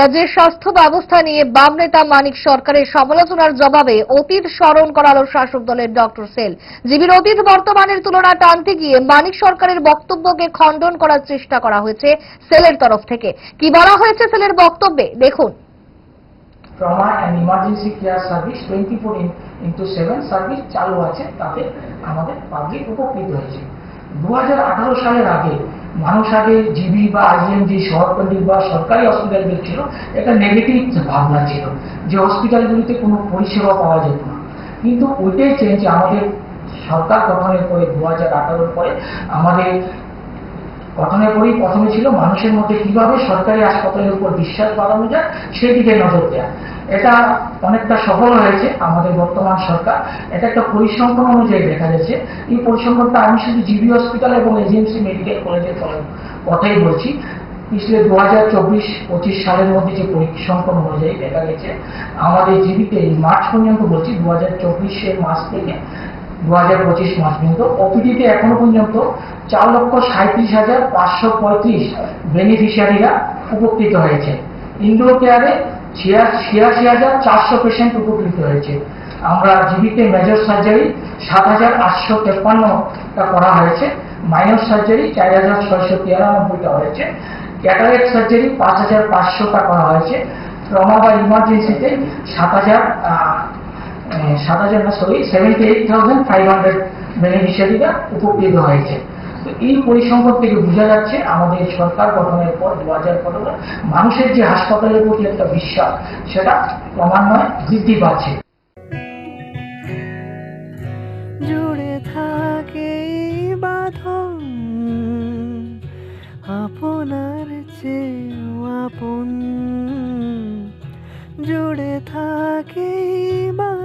রাজ্যের স্বাস্থ্য ব্যবস্থা নিয়ে বাম নেতা মানিক সরকারের সমালোচনার জবাবে অতীত স্মরণ করালো শাসক দলের ডক্টর সেল। জীবীর অতীত বর্তমানের তুলনা টানতে গিয়ে মানিক সরকারের বক্তব্যকে খণ্ডন করার চেষ্টা করা হয়েছে সেলের তরফ থেকে। কি বলা হয়েছে সেলের বক্তব্যে? দেখুন। Trauma and emergency care service twenty four into seven service চালু আছে, তাতে আমাদের পাবলিক উপকৃত হয়েছে। দু সালের আগে মানুষ আগে জিবি বা আইএম যে শহরপল্লী বা সরকারি হসপিটালগুলি ছিল, একটা নেগেটিভ ভাবনা ছিল যে হসপিটালগুলিতে কোনো পরিষেবা পাওয়া যেত না। কিন্তু ওইটাই চেঞ্জ আমাদের সরকার গঠনের পরে, দু হাজার পরে আমাদের গঠনের পরেই প্রথমে ছিল মানুষের মধ্যে কীভাবে সরকারি হাসপাতালের উপর বিশ্বাস বাড়ানো যায় সেদিকে নজর দেওয়া এটা অনেকটা সফল হয়েছে আমাদের বর্তমান সরকার। এটা একটা পরিসংখ্যান অনুযায়ী দেখা যাচ্ছে। এই পরিসংখ্যানটা আমি শুধু জিবি হসপিটাল এবং এজিএমসি মেডিকেল কলেজের কথাই বলছি। পিছলে দু হাজার চব্বিশ পঁচিশ সালের মধ্যে যে পরিসংখ্যান অনুযায়ী দেখা গেছে, আমাদের জিবিতে মার্চ পর্যন্ত বলছি দু হাজার চব্বিশের মাস থেকে দু হাজার পঁচিশ মাস পর্যন্ত ওপিডিতে এখনও পর্যন্ত চার লক্ষ সাঁত্রিশ হাজার পাঁচশো পঁয়ত্রিশ বেনিফিশিয়ারিরা উপকৃত হয়েছে। ইন্ডোর কেয়ারে ছিয়াশি হাজার চারশো পেশেন্ট উপকৃত হয়েছে। আমরা জিবিতে মেজর সার্জারি সাত হাজার আটশো তেপ্পান্নটা করা হয়েছে। মাইনর সার্জারি চার হাজার ছয়শো তিরানব্বইটা হয়েছে। ক্যাটারেক্ট সার্জারি পাঁচ হাজার পাঁচশোটা করা হয়েছে। ট্রমা বা ইমার্জেন্সিতে সাত হাজার সাত হাজার এইট থাউজেন্ড ফাইভ হান্ড্রেড উপকৃত হয়েছে। এই পরিসংখ্যান থেকে বোঝা যাচ্ছে, আমাদের সরকার গঠনের পর, দু হাজার পনেরো, মানুষের যে হাসপাতালের প্রতি একটা বিশ্বাস, সেটা ক্রমান্বয়ে বৃদ্ধি পাচ্ছে। থাকে আপনার চেয়েও আপন। জুড়ে থাকে